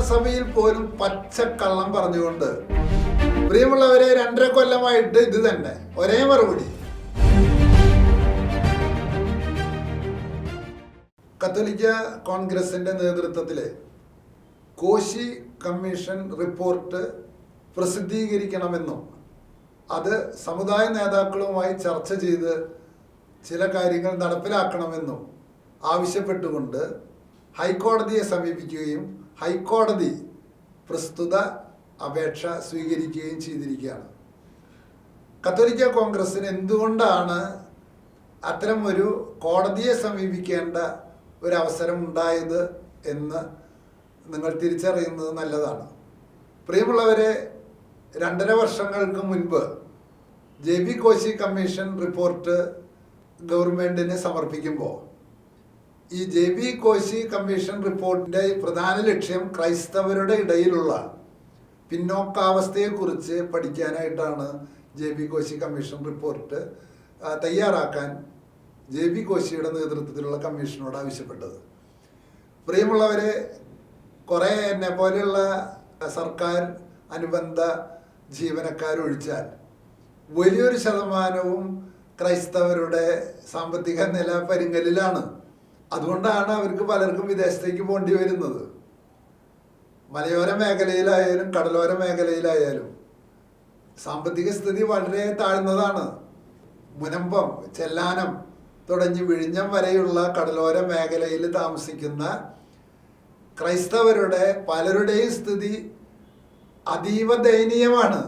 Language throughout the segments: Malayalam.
നിയമസഭയിൽ പോലും പച്ചക്കള്ളം പറഞ്ഞുകൊണ്ട് പ്രിയമുള്ളവരെ രണ്ടര കൊല്ലമായിട്ട് ഇത് തന്നെ ഒരേ മറുപടി. കത്തോലിക്ക കോൺഗ്രസിന്റെ നേതൃത്വത്തിൽ കോശി കമ്മീഷൻ റിപ്പോർട്ട് പ്രസിദ്ധീകരിക്കണമെന്നും അത് സമുദായ നേതാക്കളുമായി ചർച്ച ചെയ്ത് ചില കാര്യങ്ങൾ നടപ്പിലാക്കണമെന്നും ആവശ്യപ്പെട്ടുകൊണ്ട് ഹൈക്കോടതിയെ സമീപിക്കുകയും ഹൈക്കോടതി പ്രസ്തുത അപേക്ഷ സ്വീകരിക്കുകയും ചെയ്തിരിക്കുകയാണ്. കത്തോലിക്ക കോൺഗ്രസിന് എന്തുകൊണ്ടാണ് അത്തരം ഒരു കോടതിയെ സമീപിക്കേണ്ട ഒരു അവസരം ഉണ്ടായത് എന്ന് നിങ്ങൾ തിരിച്ചറിയുന്നത് നല്ലതാണ്. പ്രിയമുള്ളവരെ രണ്ടര വർഷങ്ങൾക്ക് മുൻപ് J B Koshy commission report ഗവൺമെന്റിന് സമർപ്പിക്കുമ്പോൾ ഈ ജെ ബി കോശി കമ്മീഷൻ റിപ്പോർട്ടിന്റെ പ്രധാന ലക്ഷ്യം ക്രൈസ്തവരുടെ ഇടയിലുള്ള പിന്നോക്കാവസ്ഥയെക്കുറിച്ച് പഠിക്കാനായിട്ടാണ് J B Koshy commission report തയ്യാറാക്കാൻ ജെ ബി കോശിയുടെ നേതൃത്വത്തിലുള്ള കമ്മീഷനോട് ആവശ്യപ്പെട്ടത്. പ്രിയമുള്ളവരെ കുറേ എന്നെ പോലെയുള്ള സർക്കാർ അനുബന്ധ ജീവനക്കാരൊഴിച്ചാൽ വലിയൊരു ശതമാനവും ക്രൈസ്തവരുടെ സാമ്പത്തിക നില പരിങ്ങലിലാണ്. അതുകൊണ്ടാണ് അവർക്ക് പലർക്കും വിദേശത്തേക്ക് പോകേണ്ടി വരുന്നത്. മലയോര മേഖലയിലായാലും കടലോര മേഖലയിലായാലും സാമ്പത്തിക സ്ഥിതി വളരെ താഴ്ന്നതാണ്. മുനമ്പം ചെല്ലാനം തുടങ്ങി വിഴിഞ്ഞം വരെയുള്ള കടലോര മേഖലയിൽ താമസിക്കുന്ന ക്രൈസ്തവരുടെ പലരുടെയും സ്ഥിതി അതീവ ദയനീയമാണ്.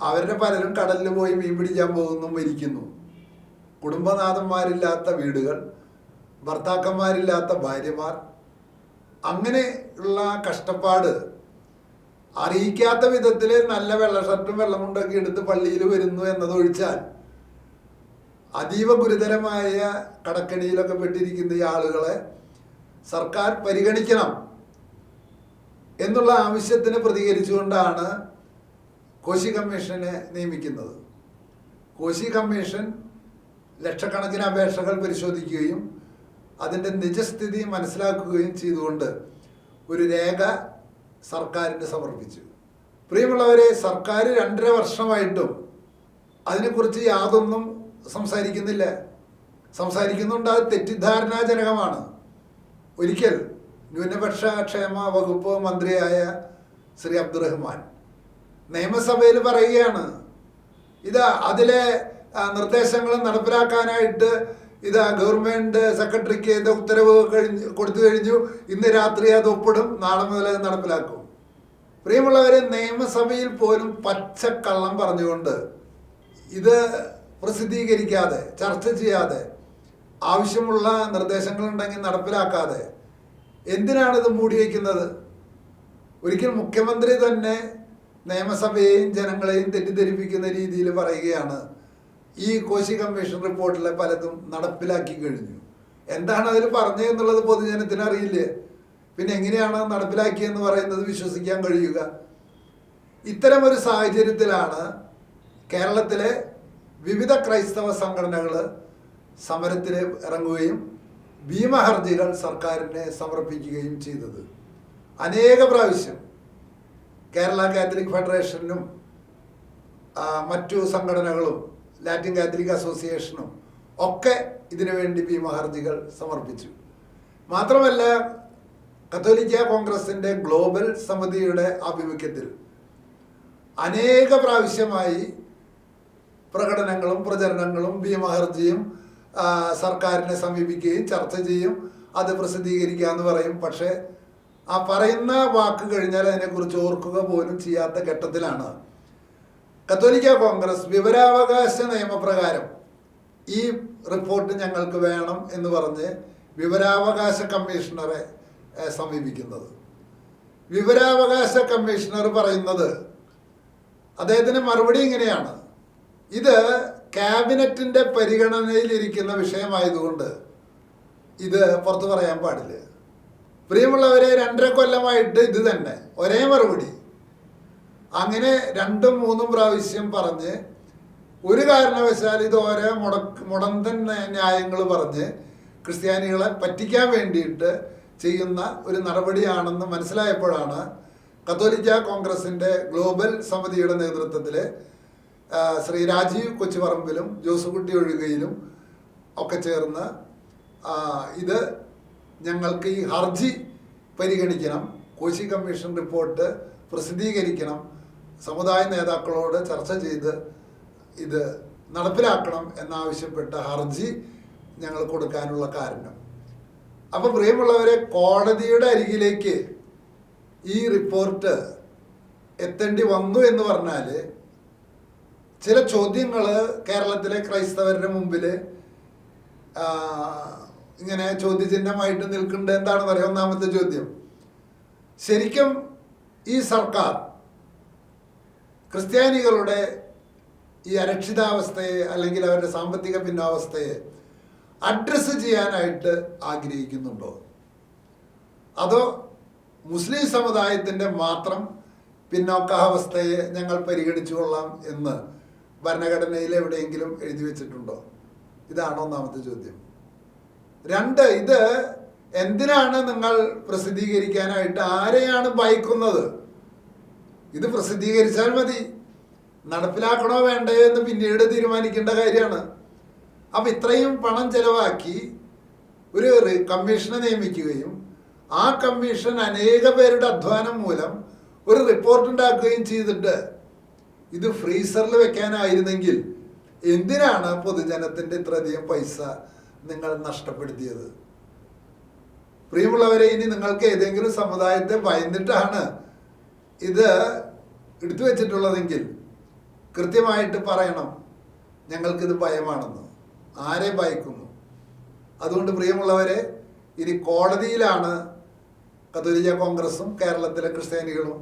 അവരുടെ പലരും കടലിൽ പോയി മീൻ പിടിക്കാൻ പോകുന്നു മരിക്കുന്നു. കുടുംബനാഥന്മാരില്ലാത്ത വീടുകൾ ഭർത്താക്കന്മാരില്ലാത്ത ഭാര്യമാർ അങ്ങനെ ഉള്ള കഷ്ടപ്പാട് അറിയിക്കാത്ത വിധത്തിൽ നല്ല വെള്ള ഷർട്ടും വെള്ളമുണ്ടൊക്കെ എടുത്ത് പള്ളിയിൽ വരുന്നു എന്നതൊഴിച്ചാൽ അതീവ ഗുരുതരമായ കടക്കണിയിലൊക്കെ പെട്ടിരിക്കുന്ന ഈ ആളുകളെ സർക്കാർ പരിഗണിക്കണം എന്നുള്ള ആവശ്യത്തിന് പ്രതികരിച്ചുകൊണ്ടാണ് കോശി കമ്മീഷനെ നിയമിക്കുന്നത്. കോശി കമ്മീഷൻ ലക്ഷക്കണക്കിന് അപേക്ഷകൾ പരിശോധിക്കുകയും അതിന്റെ നിജസ്ഥിതി മനസ്സിലാക്കുകയും ചെയ്തുകൊണ്ട് ഒരു രേഖ സർക്കാരിന് സമർപ്പിച്ചു. പ്രിയമുള്ളവരെ സർക്കാർ രണ്ടര വർഷമായിട്ടും അതിനെക്കുറിച്ച് യാതൊന്നും സംസാരിക്കുന്നില്ല. സംസാരിക്കുന്നുണ്ട് അത് തെറ്റിദ്ധാരണാജനകമാണ്. ഒരിക്കൽ ന്യൂനപക്ഷ ക്ഷേമ വകുപ്പ് മന്ത്രിയായ ശ്രീ അബ്ദുറഹ്മാൻ നിയമസഭയിൽ പറയുകയാണ് ഇത് അതിലെ നിർദ്ദേശങ്ങൾ നടപ്പിലാക്കാനായിട്ട് ഇത് ഗവൺമെന്റ് സെക്രട്ടറിക്ക് ഇത് ഉത്തരവ് കഴിഞ്ഞ് കൊടുത്തു കഴിഞ്ഞു. ഇന്ന് രാത്രി അത് ഒപ്പിടും. നാളെ മുതൽ അത് നടപ്പിലാക്കും. പ്രിയമുള്ളവരെ നിയമസഭയിൽ പോലും പച്ചക്കള്ളം പറഞ്ഞുകൊണ്ട് ഇത് പ്രസിദ്ധീകരിക്കാതെ ചർച്ച ചെയ്യാതെ ആവശ്യമുള്ള നിർദ്ദേശങ്ങളുണ്ടെങ്കിൽ നടപ്പിലാക്കാതെ എന്തിനാണ് ഇത് മൂടി വയ്ക്കുന്നത്? ഒരിക്കൽ മുഖ്യമന്ത്രി തന്നെ നിയമസഭയെയും ജനങ്ങളെയും തെറ്റിദ്ധരിപ്പിക്കുന്ന രീതിയിൽ പറയുകയാണ് ഈ കോശി കമ്മീഷൻ റിപ്പോർട്ടിലെ പലതും നടപ്പിലാക്കി കഴിഞ്ഞു. എന്താണ് അതിൽ പറഞ്ഞതെന്നുള്ളത് പൊതുജനത്തിന് അറിയില്ലേ? പിന്നെ എങ്ങനെയാണ് നടപ്പിലാക്കിയെന്ന് പറയുന്നത് വിശ്വസിക്കാൻ കഴിയുക? ഇത്തരം ഒരു സാഹചര്യത്തിലാണ് കേരളത്തിലെ വിവിധ ക്രൈസ്തവ സംഘടനകൾ സമരത്തിൽ ഇറങ്ങുകയും ഭീമഹർജികൾ സർക്കാരിനെ സമർപ്പിക്കുകയും ചെയ്തത്. അനേക പ്രാവശ്യം കേരള കാത്തലിക് ഫെഡറേഷനും മറ്റു സംഘടനകളും ലാറ്റിൻ കാത്തലിക് അസോസിയേഷനും ഒക്കെ ഇതിനുവേണ്ടി ഭീമഹർജികൾ സമർപ്പിച്ചു. മാത്രമല്ല കത്തോലിക്ക കോൺഗ്രസിന്റെ ഗ്ലോബൽ സമിതിയുടെ ആഭിമുഖ്യത്തിൽ അനേക പ്രാവശ്യമായി പ്രകടനങ്ങളും പ്രചരണങ്ങളും ഭീമഹർജിയും സർക്കാരിനെ സമീപിക്കുകയും ചർച്ച ചെയ്യും അത് പ്രസിദ്ധീകരിക്കുക എന്ന് പറയും. പക്ഷേ ആ പറയുന്ന വാക്ക് കഴിഞ്ഞാൽ അതിനെക്കുറിച്ച് ഓർക്കുക പോലും ചെയ്യാത്ത ഘട്ടത്തിലാണ് കത്തോലിക്ക കോൺഗ്രസ് വിവരാവകാശ നിയമപ്രകാരം ഈ റിപ്പോർട്ട് ഞങ്ങൾക്ക് വേണം എന്ന് പറഞ്ഞ് വിവരാവകാശ കമ്മീഷണറെ സമീപിക്കുന്നത്. വിവരാവകാശ കമ്മീഷണർ പറയുന്നത് അദ്ദേഹത്തിന് മറുപടി ഇങ്ങനെയാണ്. ഇത് ക്യാബിനറ്റിന്റെ പരിഗണനയിലിരിക്കുന്ന വിഷയമായതുകൊണ്ട് ഇത് പുറത്തു പറയാൻ പാടില്ല. പ്രിയമുള്ളവരെ രണ്ടര കൊല്ലമായിട്ട് ഇത് തന്നെ. ഒരേ മറുപടി. അങ്ങനെ രണ്ടും മൂന്നും പ്രാവശ്യം പറഞ്ഞ് ഒരു കാരണവശാൽ ഇത് ഓരോ മുടക്ക് മുടന്തൻ ന്യായങ്ങൾ പറഞ്ഞ് ക്രിസ്ത്യാനികളെ പറ്റിക്കാൻ വേണ്ടിയിട്ട് ചെയ്യുന്ന ഒരു നടപടിയാണെന്ന് മനസ്സിലായപ്പോഴാണ് കത്തോലിക്ക കോൺഗ്രസിന്റെ ഗ്ലോബൽ സമിതിയുടെ നേതൃത്വത്തിൽ ശ്രീ രാജീവ് കൊച്ചുപറമ്പിലും ജോസുകുട്ടി ഒഴുകയിലും ഒക്കെ ചേർന്ന് ഇത് ഞങ്ങൾക്ക് ഈ ഹർജി പരിഗണിക്കണം കോശി കമ്മീഷൻ റിപ്പോർട്ട് പ്രസിദ്ധീകരിക്കണം സമുദായ നേതാക്കളോട് ചർച്ച ചെയ്ത് ഇത് നടപ്പിലാക്കണം എന്നാവശ്യപ്പെട്ട ഹർജി ഞങ്ങൾ കൊടുക്കാനുള്ള കാരണം. അപ്പോൾ പ്രിയമുള്ളവരെ കോടതിയുടെ അരികിലേക്ക് ഈ റിപ്പോർട്ട് എത്തേണ്ടി വന്നു എന്ന് പറഞ്ഞാൽ ചില ചോദ്യങ്ങൾ കേരളത്തിലെ ക്രൈസ്തവരുടെ മുമ്പിൽ ഇങ്ങനെ ചോദ്യചിഹ്നമായിട്ട് നിൽക്കേണ്ടത് എന്താണെന്ന് പറയാം ഒന്നാമത്തെ ചോദ്യം. ശരിക്കും ഈ സർക്കാർ ക്രിസ്ത്യാനികളുടെ ഈ അരക്ഷിതാവസ്ഥയെ അല്ലെങ്കിൽ അവരുടെ സാമ്പത്തിക പിന്നാവസ്ഥയെ അഡ്രസ്സ് ചെയ്യാനായിട്ട് ആഗ്രഹിക്കുന്നുണ്ടോ? അതോ മുസ്ലിം സമുദായത്തിന്റെ മാത്രം പിന്നോക്കാവസ്ഥയെ ഞങ്ങൾ പരിഗണിച്ചു കൊള്ളാം എന്ന് ഭരണഘടനയിൽ എവിടെയെങ്കിലും എഴുതി വെച്ചിട്ടുണ്ടോ? ഇതാണ് ഒന്നാമത്തെ ചോദ്യം. രണ്ട് ഇത് എന്തിനാണ് നിങ്ങൾ പ്രസിദ്ധീകരിക്കാനായിട്ട് ആരെയാണ് ഭയക്കുന്നത്? ഇത് പ്രസിദ്ധീകരിച്ചാൽ മതി. നടപ്പിലാക്കണോ വേണ്ടയോ എന്ന് പിന്നീട് തീരുമാനിക്കേണ്ട കാര്യമാണ്. അപ്പം ഇത്രയും പണം ചെലവാക്കി ഒരു കമ്മീഷനെ നിയമിക്കുകയും ആ കമ്മീഷൻ അനേക പേരുടെ അധ്വാനം മൂലം ഒരു റിപ്പോർട്ട് ഉണ്ടാക്കുകയും ചെയ്തിട്ട് ഇത് ഫ്രീസറിൽ വെക്കാനായിരുന്നെങ്കിൽ എന്തിനാണ് പൊതുജനത്തിന്റെ ഇത്രയധികം പൈസ നിങ്ങൾ നഷ്ടപ്പെടുത്തിയത്? പ്രിയമുള്ളവരെ ഇനി നിങ്ങൾക്ക് ഏതെങ്കിലും സമുദായത്തെ ഭയന്നിട്ടാണ് ഇത് എടുത്തു വെച്ചിട്ടുള്ളതെങ്കിൽ കൃത്യമായിട്ട് പറയണം. ഞങ്ങൾക്കിത് ഭയമാണെന്ന്. ആരെ ഭയക്കുന്നു? അതുകൊണ്ട് പ്രിയമുള്ളവരെ ഇനി കോടതിയിലാണ് കത്തോലിക്ക കോൺഗ്രസും കേരളത്തിലെ ക്രിസ്ത്യാനികളും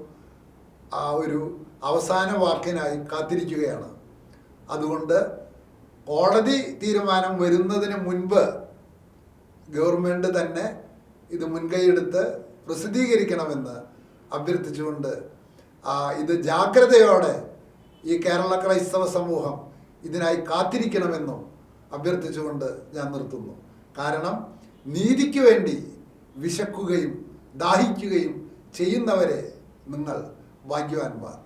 ആ ഒരു അവസാന വാക്കിനായി കാത്തിരിക്കുകയാണ്. അതുകൊണ്ട് കോടതി തീരുമാനം വരുന്നതിന് മുൻപ് ഗവൺമെന്റ് തന്നെ ഇത് മുൻകൈയെടുത്ത് പ്രസിദ്ധീകരിക്കണമെന്ന് അഭ്യർത്ഥിച്ചുകൊണ്ട് ഇത് ജാഗ്രതയോടെ ഈ കേരള ക്രൈസ്തവ സമൂഹം ഇതിനായി കാത്തിരിക്കണമെന്നും അഭ്യർത്ഥിച്ചുകൊണ്ട് ഞാൻ നിർത്തുന്നു. കാരണം നീതിക്ക് വേണ്ടി വിശക്കുകയും ദാഹിക്കുകയും ചെയ്യുന്നവരെ നിങ്ങൾ ഭാഗ്യവാന്മാർ.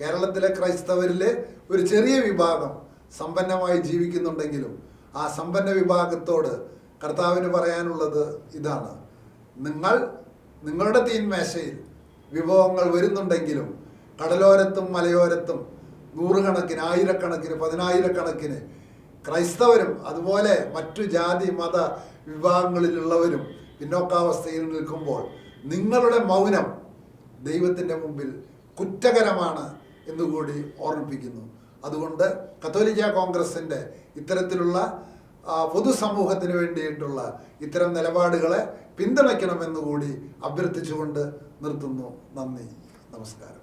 കേരളത്തിലെ ക്രൈസ്തവരിലെ ഒരു ചെറിയ വിഭാഗം സമ്പന്നമായി ജീവിക്കുന്നുണ്ടെങ്കിലും ആ സമ്പന്ന വിഭാഗത്തോട് കർത്താവിന് പറയാനുള്ളത് ഇതാണ്. നിങ്ങൾ നിങ്ങളുടെ തീന്മേശയിൽ വിഭവങ്ങൾ വരുന്നുണ്ടെങ്കിലും കടലോരത്തും മലയോരത്തും നൂറുകണക്കിന് ആയിരക്കണക്കിന് പതിനായിരക്കണക്കിന് ക്രൈസ്തവരും അതുപോലെ മറ്റു ജാതി മത വിഭാഗങ്ങളിലുള്ളവരും പിന്നോക്കാവസ്ഥയിൽ നിൽക്കുമ്പോൾ നിങ്ങളുടെ മൗനം ദൈവത്തിന്റെ മുമ്പിൽ കുറ്റകരമാണ് എന്നുകൂടി ഓർമ്മിപ്പിക്കുന്നു. അതുകൊണ്ട് കത്തോലിക്ക കോൺഗ്രസിന്റെ ഇത്തരത്തിലുള്ള പൊതുസമൂഹത്തിന് വേണ്ടിയിട്ടുള്ള ഇത്തരം നിലപാടുകളെ പിന്തുണയ്ക്കണമെന്നുകൂടി അഭ്യർത്ഥിച്ചുകൊണ്ട് നിർത്തുന്നു. നന്ദി. നമസ്കാരം.